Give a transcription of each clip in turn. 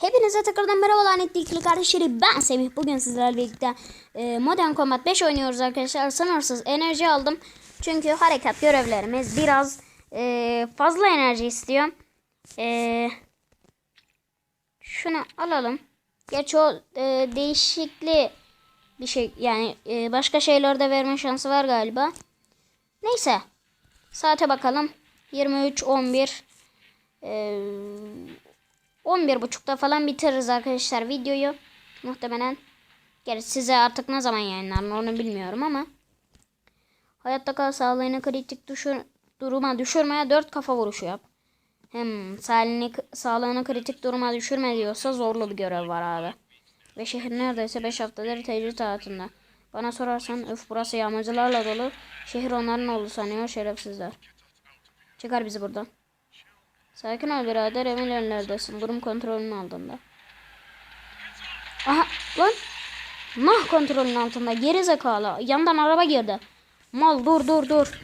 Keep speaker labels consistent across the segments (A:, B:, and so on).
A: Hepinize tekrardan merhabalar netlikli kardeşleri ben Semih. Bugün sizlerle birlikte e, Modern Combat 5 oynuyoruz arkadaşlar. Sınırsız enerji aldım. Çünkü harekat görevlerimiz biraz e, fazla enerji istiyor. E, şunu alalım. Gerçi o e, değişikli bir şey yani e, başka şeylerde verme şansı var galiba. Neyse. Saate bakalım. 23 11 e, 11.30'da falan bitiririz arkadaşlar videoyu. Muhtemelen. Gerçi size artık ne zaman yayınlar onu bilmiyorum ama. Hayatta kal sağlığını kritik düşür, duruma düşürmeye 4 kafa vuruşu yap. Hem sağlığını, sağlığını kritik duruma düşürme diyorsa zorlu bir görev var abi. Ve şehir neredeyse 5 haftadır tecrit hayatında. Bana sorarsan öf burası yağmacılarla dolu. Şehir onların oldu sanıyor şerefsizler. Çıkar bizi buradan. Sakin ol birader emin ellerdesin. Durum kontrolünün altında. Aha lan. Nah kontrolün altında. Geri zekalı. Yandan araba girdi. Mal dur dur dur.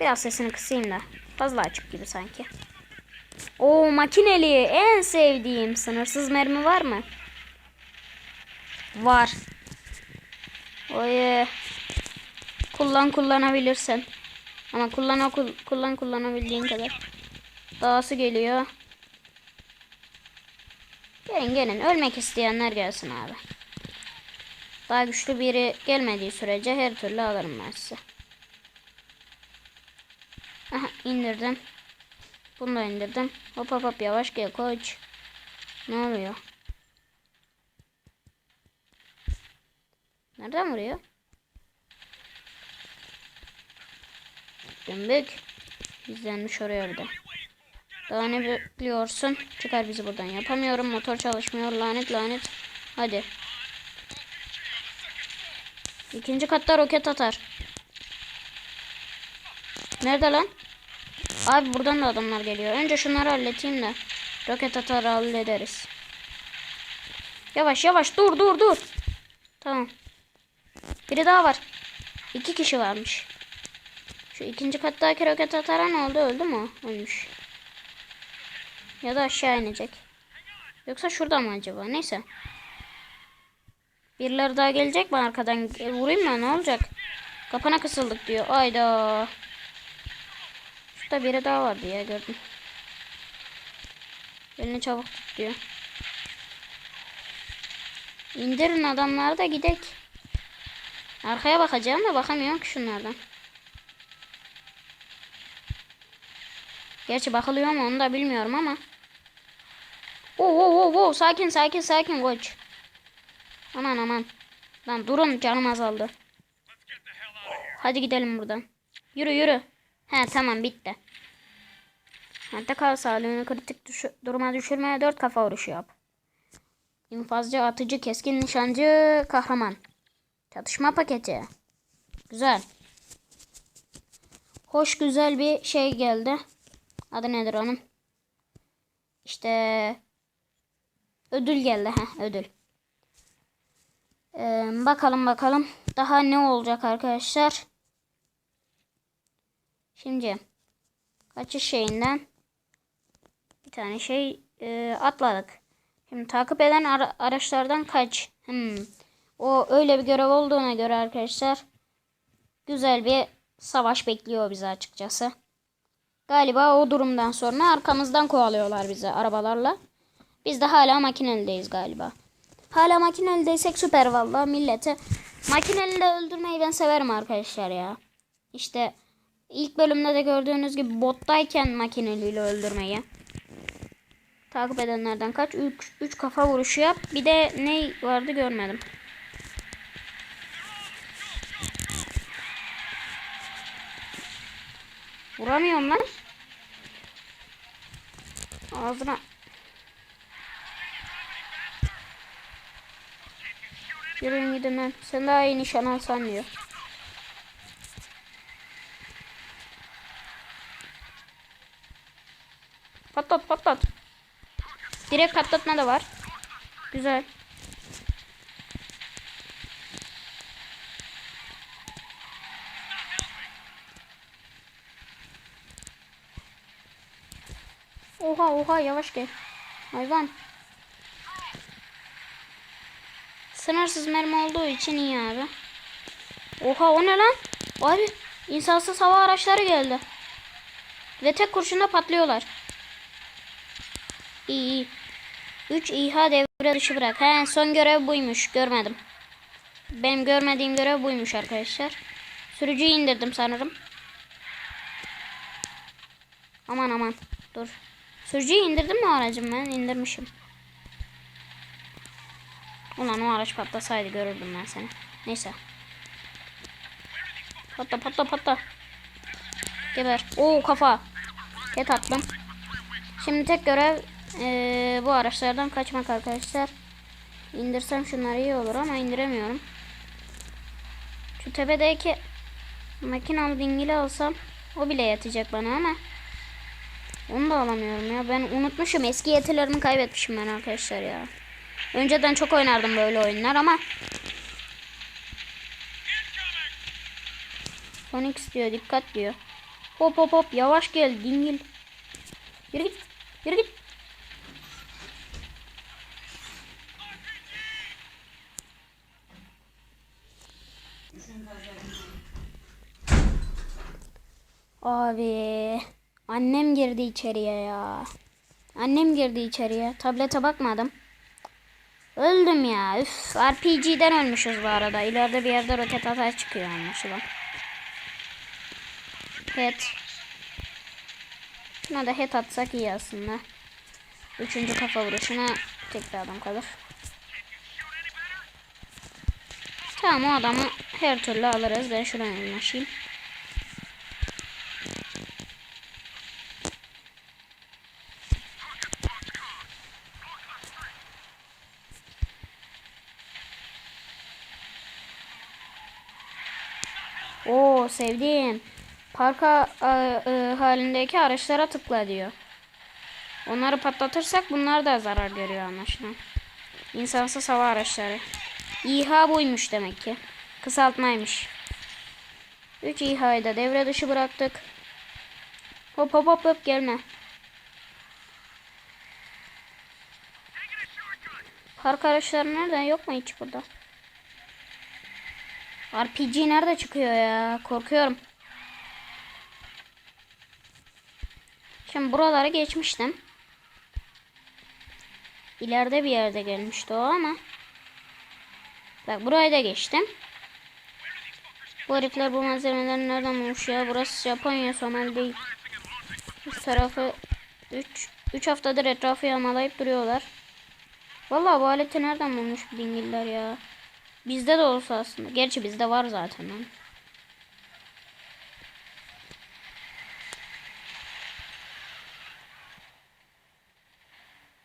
A: Biraz sesini kısayım da. Fazla açık gibi sanki. O makineli en sevdiğim sınırsız mermi var mı? Var. Oy. Kullan kullanabilirsin. Ama kullan kullan kullanabildiğin kadar. Dağısı geliyor. Gelin gelin. Ölmek isteyenler gelsin abi. Daha güçlü biri gelmediği sürece her türlü alırım ben size. Aha indirdim. Bunu da indirdim. Hop hop hop yavaş gel koç. Ne oluyor? Nereden vuruyor? Dümbük. Gizlenmiş oraya orada. Daha ne bekliyorsun? Çıkar bizi buradan. Yapamıyorum. Motor çalışmıyor. Lanet lanet. Hadi. İkinci katta roket atar. Nerede lan? Abi buradan da adamlar geliyor. Önce şunları halledeyim de. Roket atar hallederiz. Yavaş yavaş dur dur dur. Tamam. Biri daha var. İki kişi varmış. Şu ikinci kattaki roket atara ne oldu? Öldü mü? Ölmüş. Ya da aşağı inecek. Yoksa şurada mı acaba? Neyse. Birileri daha gelecek mi arkadan? E, vurayım mı? Ne olacak? Kapana kısıldık diyor. Ayda. Şurada biri daha vardı ya gördüm. Elini çabuk tut diyor. İndirin adamları da gidek. Arkaya bakacağım da bakamıyorum ki şunlardan. Gerçi bakılıyor mu onu da bilmiyorum ama. Oo oo oo sakin sakin sakin koç. Aman aman. Lan durun canım azaldı. Hadi gidelim buradan. Yürü yürü. He tamam bitti. Hatta kal sağlığını kritik düşü duruma düşürmeye dört kafa vuruşu yap. İnfazcı, atıcı, keskin nişancı, kahraman. Çatışma paketi. Güzel. Hoş güzel bir şey geldi. Adı nedir onun? İşte ödül geldi. Heh, ödül. Ee, bakalım bakalım. Daha ne olacak arkadaşlar? Şimdi kaçış şeyinden bir tane şey e, atladık. Şimdi takip eden ara araçlardan kaç. Hmm. O öyle bir görev olduğuna göre arkadaşlar güzel bir savaş bekliyor bizi açıkçası. Galiba o durumdan sonra arkamızdan kovalıyorlar bizi arabalarla. Biz de hala makinelideyiz galiba. Hala makinelideysek süper valla millete. Makineli öldürmeyi ben severim arkadaşlar ya. İşte ilk bölümde de gördüğünüz gibi bottayken makineliyle öldürmeyi. Takip edenlerden kaç? 3 kafa vuruşu yap. Bir de ne vardı görmedim. Vuramıyorum lan. Ağzına. Yürüyün gidin lan. Sen daha iyi nişan alsan diyor. Patlat patlat. Direkt patlatma da var. Güzel. Oha oha yavaş gel. Hayvan. Sınırsız mermi olduğu için iyi abi. Oha o ne lan? Abi insansız hava araçları geldi. Ve tek kurşunda patlıyorlar. İyi iyi. 3 İHA devre dışı bırak. He son görev buymuş. Görmedim. Benim görmediğim görev buymuş arkadaşlar. Sürücüyü indirdim sanırım. Aman aman. Dur. Sürücüyü indirdim mi aracım ben? İndirmişim. Ulan o araç patlasaydı görürdüm ben seni. Neyse. Patla patla patla. Geber. Oo kafa. Ket attım. Şimdi tek görev eee, bu araçlardan kaçmak arkadaşlar. İndirsem şunları iyi olur ama indiremiyorum. Şu tepedeki makinalı dingili alsam o bile yetecek bana ama onu da alamıyorum ya. Ben unutmuşum. Eski yetilerimi kaybetmişim ben arkadaşlar ya. Önceden çok oynardım böyle oyunlar ama Sonic diyor dikkat diyor. Hop hop hop yavaş gel dingil. Yürü git. Yürü git. Abi annem girdi içeriye ya. Annem girdi içeriye. Tablete bakmadım. Öldüm ya. Üf, RPG'den ölmüşüz bu arada. İleride bir yerde roket atar çıkıyor anlaşılan. Head. Şuna da head atsak iyi aslında. Üçüncü kafa vuruşuna tek bir adam kalır. Tamam o adamı her türlü alırız. Ben şuradan yanaşayım. Oo sevdiğim. Parka e, e, halindeki araçlara tıkla diyor. Onları patlatırsak bunlar da zarar görüyor anlaşılan. İnsansız hava araçları. İHA buymuş demek ki. Kısaltmaymış. 3 İHA'yı da devre dışı bıraktık. Hop hop hop hop gelme. Park araçları nerede? Yok mu hiç burada? RPG nerede çıkıyor ya? Korkuyorum. Şimdi buraları geçmiştim. İleride bir yerde gelmişti o ama. Bak burayı da geçtim. Bu herifler bu malzemeleri nereden bulmuş ya? Burası Japonya, Somali değil. Üst tarafı 3 3 haftadır etrafı yağmalayıp duruyorlar. Vallahi bu aleti nereden bulmuş bu dingiller ya? Bizde de olsa aslında. Gerçi bizde var zaten. lan.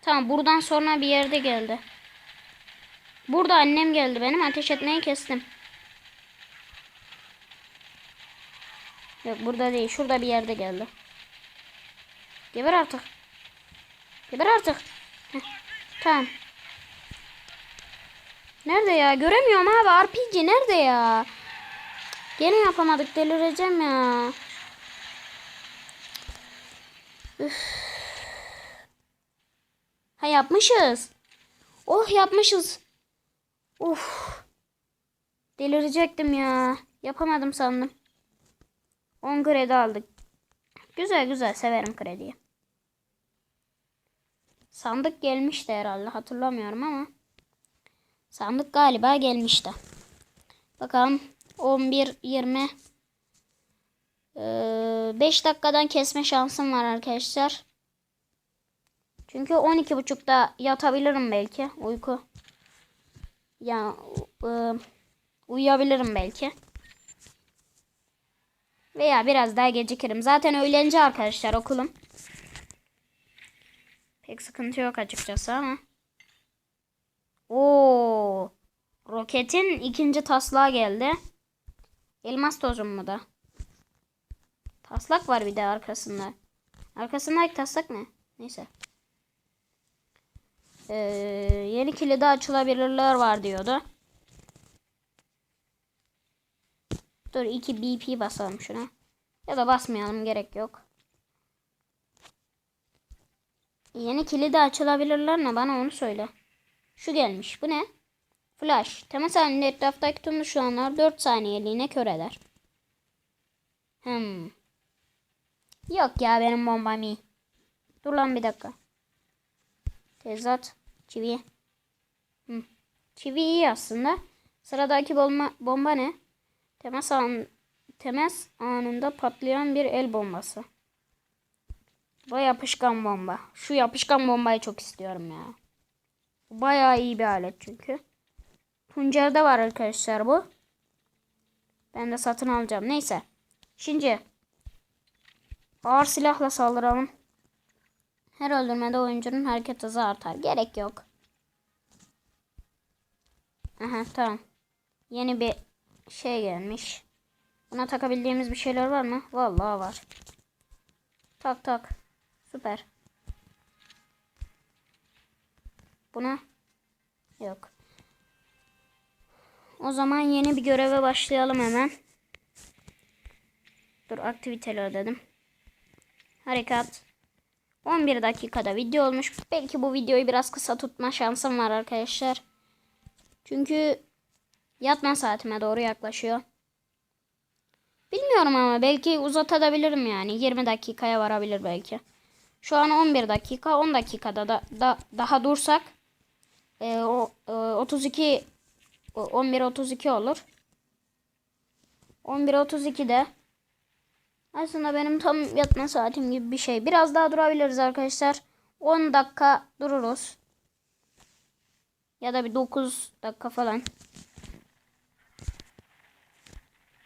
A: Tamam buradan sonra bir yerde geldi. Burada annem geldi benim ateş etmeyi kestim. Yok burada değil şurada bir yerde geldi. Geber artık. Geber artık. Heh, tamam. Nerede ya? Göremiyorum abi. RPG nerede ya? Gene yapamadık. Delireceğim ya. Üf. Ha yapmışız. Oh yapmışız. Uf. Delirecektim ya. Yapamadım sandım. 10 kredi aldık. Güzel güzel severim krediyi. Sandık gelmişti herhalde hatırlamıyorum ama. Sandık galiba gelmişti. Bakalım 11 20 5 dakikadan kesme şansım var arkadaşlar. Çünkü 12.30'da yatabilirim belki uyku. Ya e, uyuyabilirim belki. Veya biraz daha gecikirim. Zaten öğlenci arkadaşlar okulum. Pek sıkıntı yok açıkçası ama. Oo. Roketin ikinci taslağı geldi. Elmas tozum mu da? Taslak var bir de arkasında. Arkasındaki taslak ne? Neyse. Ee, yeni kilidi açılabilirler var diyordu. Dur 2 BP basalım şuna. Ya da basmayalım gerek yok. Yeni kilidi açılabilirler mi? Bana onu söyle. Şu gelmiş. Bu ne? Flash. Temas halinde etraftaki tüm düşmanlar 4 saniyeliğine kör eder. Hmm. Yok ya benim bombam. Dur lan bir dakika. Tezat. Çivi. Hmm. Çivi iyi aslında. Sıradaki bomba, bomba ne? Temas, an, temas anında patlayan bir el bombası. Bu yapışkan bomba. Şu yapışkan bombayı çok istiyorum ya. Bayağı iyi bir alet çünkü. Tuncer'de var arkadaşlar bu. Ben de satın alacağım. Neyse. Şimdi ağır silahla saldıralım. Her öldürmede oyuncunun hareket hızı artar. Gerek yok. Aha tamam. Yeni bir şey gelmiş. Buna takabildiğimiz bir şeyler var mı? Vallahi var. Tak tak. Süper. Buna yok. O zaman yeni bir göreve başlayalım hemen. Dur aktiviteler dedim. Harekat. 11 dakikada video olmuş. Belki bu videoyu biraz kısa tutma şansım var arkadaşlar. Çünkü yatma saatime doğru yaklaşıyor. Bilmiyorum ama belki uzatabilirim yani. 20 dakikaya varabilir belki. Şu an 11 dakika. 10 dakikada da, da daha dursak e, o e, 32 11 32 olur. 11 32'de aslında benim tam yatma saatim gibi bir şey. Biraz daha durabiliriz arkadaşlar. 10 dakika dururuz. Ya da bir 9 dakika falan.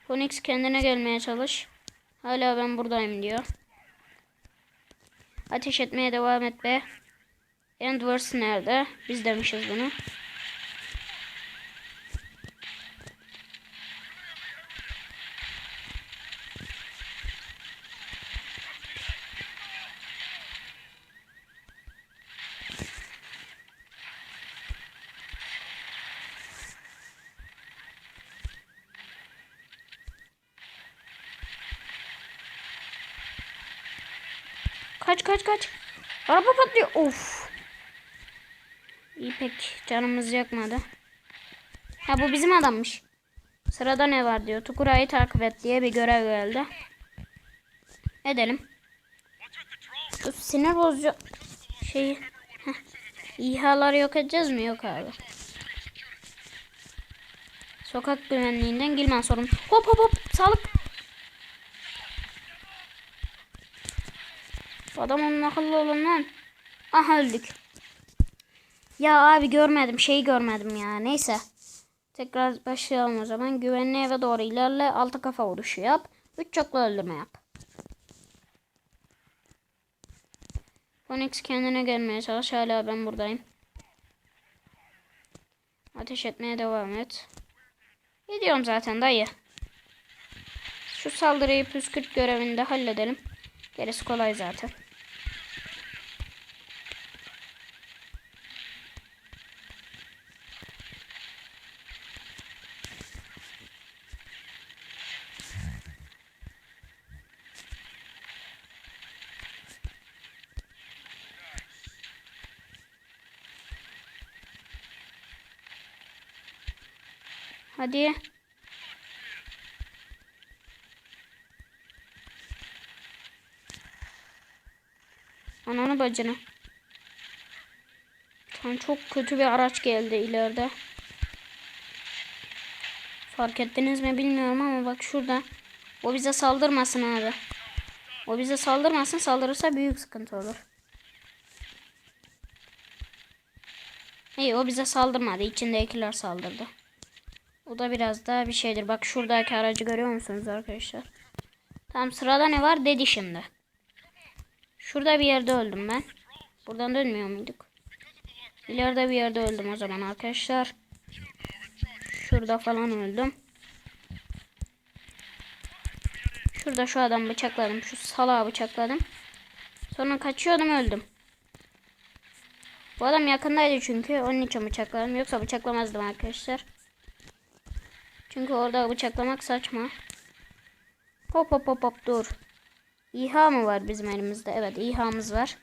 A: Phoenix kendine gelmeye çalış. Hala ben buradayım diyor. Ateş etmeye devam et be. Endwars nerede? Biz demişiz bunu. Kaç kaç kaç. Araba patlıyor. Of. İyi pek canımız yakmadı. Ha bu bizim adammış. Sırada ne var diyor. Tukura'yı takip et diye bir görev geldi. Edelim. Şu sinir bozucu şeyi. Heh. İHA'ları yok edeceğiz mi? Yok abi. Sokak güvenliğinden Gilman sorun. Hop hop hop. Sağlık. Adam onun akıllı olun lan. Aha öldük. Ya abi görmedim. Şeyi görmedim ya. Neyse. Tekrar başlayalım o zaman. Güvenli eve doğru ilerle. Altı kafa vuruşu yap. Üç çoklu öldürme yap. Phoenix kendine gelmeye çalış. Hala ben buradayım. Ateş etmeye devam et. Gidiyorum zaten dayı. Şu saldırıyı püskürt görevini de halledelim. Gerisi kolay zaten. Hadi. Ananı bacını. Tam çok kötü bir araç geldi ileride. Fark ettiniz mi bilmiyorum ama bak şurada. O bize saldırmasın abi. O bize saldırmasın. Saldırırsa büyük sıkıntı olur. İyi o bize saldırmadı. İçindekiler saldırdı. O da biraz daha bir şeydir. Bak şuradaki aracı görüyor musunuz arkadaşlar? Tam sırada ne var dedi şimdi. Şurada bir yerde öldüm ben. Buradan dönmüyor muyduk? İleride bir yerde öldüm o zaman arkadaşlar. Şurada falan öldüm. Şurada şu adam bıçakladım. Şu salağı bıçakladım. Sonra kaçıyordum öldüm. Bu adam yakındaydı çünkü. Onun için bıçakladım. Yoksa bıçaklamazdım arkadaşlar. Çünkü orada bıçaklamak saçma. Hop hop hop hop dur. İHA mı var bizim elimizde? Evet İHA'mız var.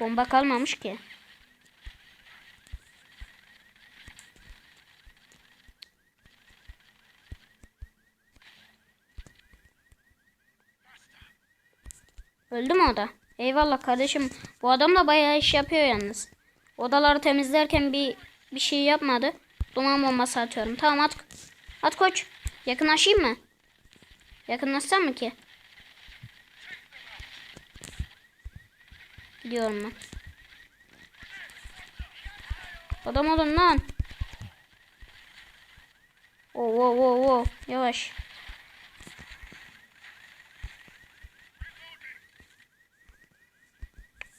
A: Bomba kalmamış ki. Öldü mü o da? Eyvallah kardeşim. Bu adam da bayağı iş yapıyor yalnız. Odaları temizlerken bir bir şey yapmadı. Duman bombası atıyorum. Tamam at. At koç. Yakınlaşayım mı? Yakınlaşsam mı ki? Gidiyorum ben. Adam olun lan. Oo, oo, oo, oo. Yavaş.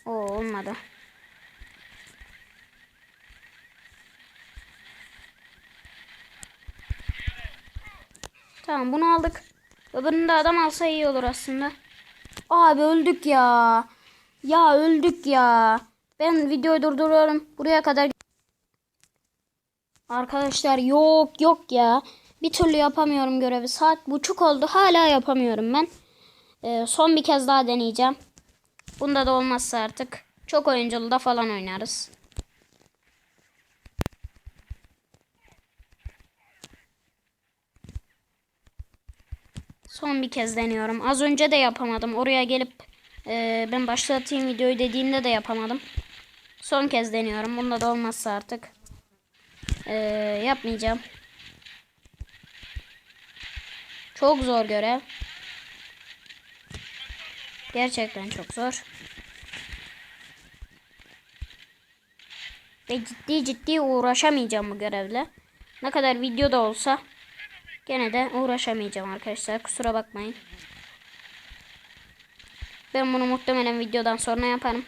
A: Oo olmadı. Tamam bunu aldık. Öbürünü de adam alsa iyi olur aslında. Abi öldük ya. Ya öldük ya. Ben videoyu durduruyorum. Buraya kadar. Arkadaşlar yok yok ya. Bir türlü yapamıyorum görevi. Saat buçuk oldu. Hala yapamıyorum ben. Ee, son bir kez daha deneyeceğim. Bunda da olmazsa artık çok oyunculu da falan oynarız. Son bir kez deniyorum. Az önce de yapamadım. Oraya gelip e, ben başlatayım videoyu dediğinde de yapamadım. Son kez deniyorum. Bunda da olmazsa artık e, yapmayacağım. Çok zor görev. Gerçekten çok zor. Ve ciddi ciddi uğraşamayacağım bu görevle. Ne kadar video da olsa gene de uğraşamayacağım arkadaşlar. Kusura bakmayın. Ben bunu muhtemelen videodan sonra yaparım.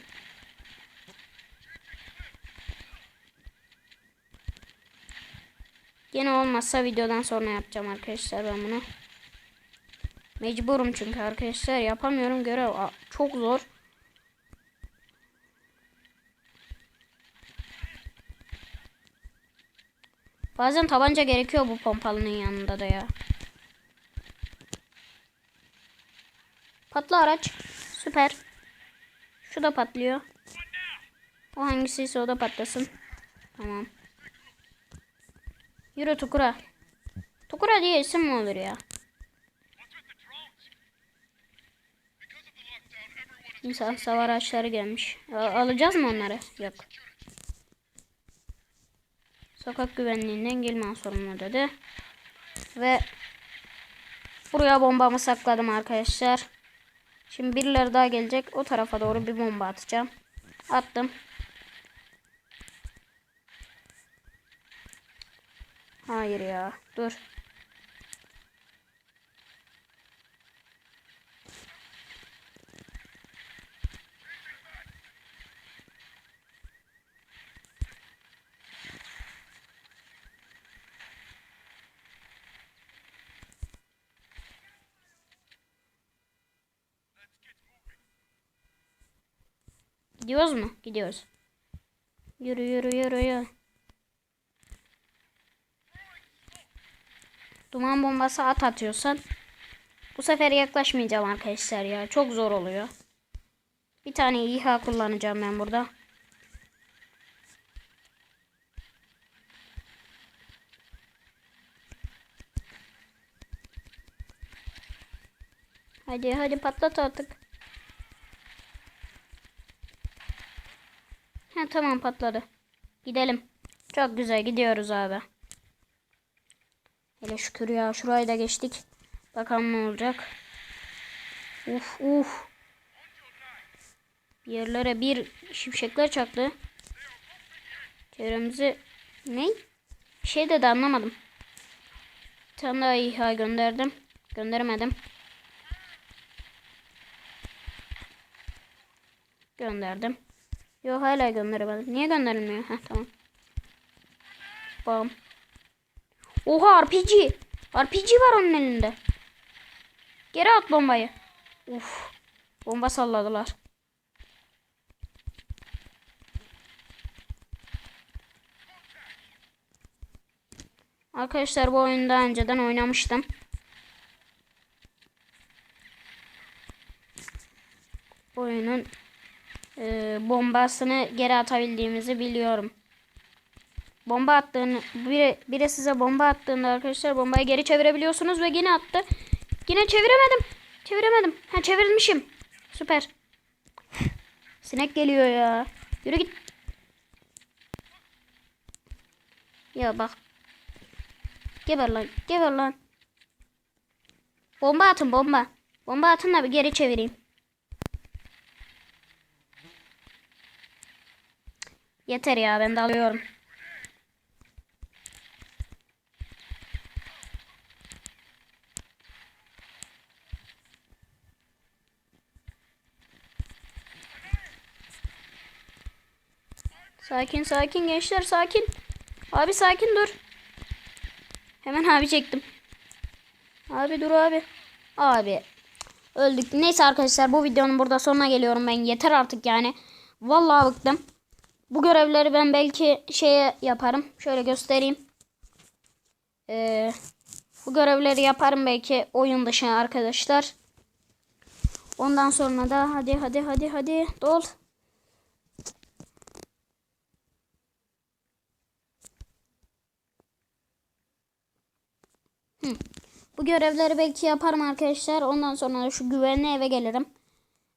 A: Gene olmazsa videodan sonra yapacağım arkadaşlar ben bunu. Mecburum çünkü arkadaşlar yapamıyorum görev çok zor. Bazen tabanca gerekiyor bu pompalının yanında da ya. Patla araç. Süper. Şu da patlıyor. O hangisiyse o da patlasın. Tamam. Yürü Tukura. Tukura diye isim mi olur ya? İnsan savar araçları gelmiş. Alacağız mı onları? Yok. Sokak güvenliğinden Gilman sorumlu dedi. Ve buraya bombamı sakladım arkadaşlar. Şimdi birileri daha gelecek. O tarafa doğru bir bomba atacağım. Attım. Hayır ya. Dur. Gidiyoruz mu? Gidiyoruz. Yürü yürü yürü yürü. Duman bombası at atıyorsan bu sefer yaklaşmayacağım arkadaşlar ya. Çok zor oluyor. Bir tane İHA kullanacağım ben burada. Hadi hadi patlat artık. Ha tamam patladı. Gidelim. Çok güzel gidiyoruz abi. Hele şükür ya şurayı da geçtik. Bakalım ne olacak. Uf uf. Yerlere bir şimşekler çaktı. Çevremizi ne? Bir şey dedi anlamadım. Bir tane daha İHA gönderdim. Göndermedim. Gönderdim. Yok hala gönderemedim. Niye gönderilmiyor? Heh tamam. Bam. Oha RPG. RPG var onun elinde. Geri at bombayı. Uf. Bomba salladılar. Arkadaşlar bu oyunu daha önceden oynamıştım. Oyunun e, bombasını geri atabildiğimizi biliyorum. Bomba attığını biri, biri size bomba attığında arkadaşlar bombayı geri çevirebiliyorsunuz ve yine attı. Yine çeviremedim. Çeviremedim. Ha çevirmişim. Süper. Sinek geliyor ya. Yürü git. Ya bak. Geber lan. Geber lan. Bomba atın bomba. Bomba atın da bir geri çevireyim. Yeter ya ben de alıyorum. Sakin sakin gençler sakin. Abi sakin dur. Hemen abi çektim. Abi dur abi. Abi. Öldük. Neyse arkadaşlar bu videonun burada sonuna geliyorum ben. Yeter artık yani. Vallahi bıktım. Bu görevleri ben belki şeye yaparım. Şöyle göstereyim. Ee, bu görevleri yaparım belki oyun dışı arkadaşlar. Ondan sonra da hadi hadi hadi hadi dol. Bu görevleri belki yaparım arkadaşlar. Ondan sonra da şu güvenli eve gelirim.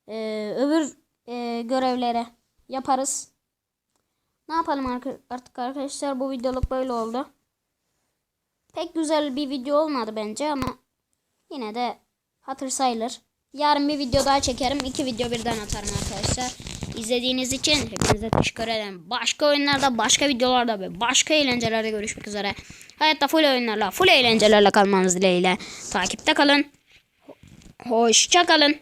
A: Ee, öbür e, görevlere yaparız. Ne yapalım artık arkadaşlar bu videoluk böyle oldu. Pek güzel bir video olmadı bence ama yine de hatır sayılır. Yarın bir video daha çekerim. iki video birden atarım arkadaşlar. İzlediğiniz için hepinize teşekkür ederim. Başka oyunlarda, başka videolarda ve başka eğlencelerde görüşmek üzere. Hayatta full oyunlarla, full eğlencelerle kalmanız dileğiyle. Takipte kalın. Hoşça kalın.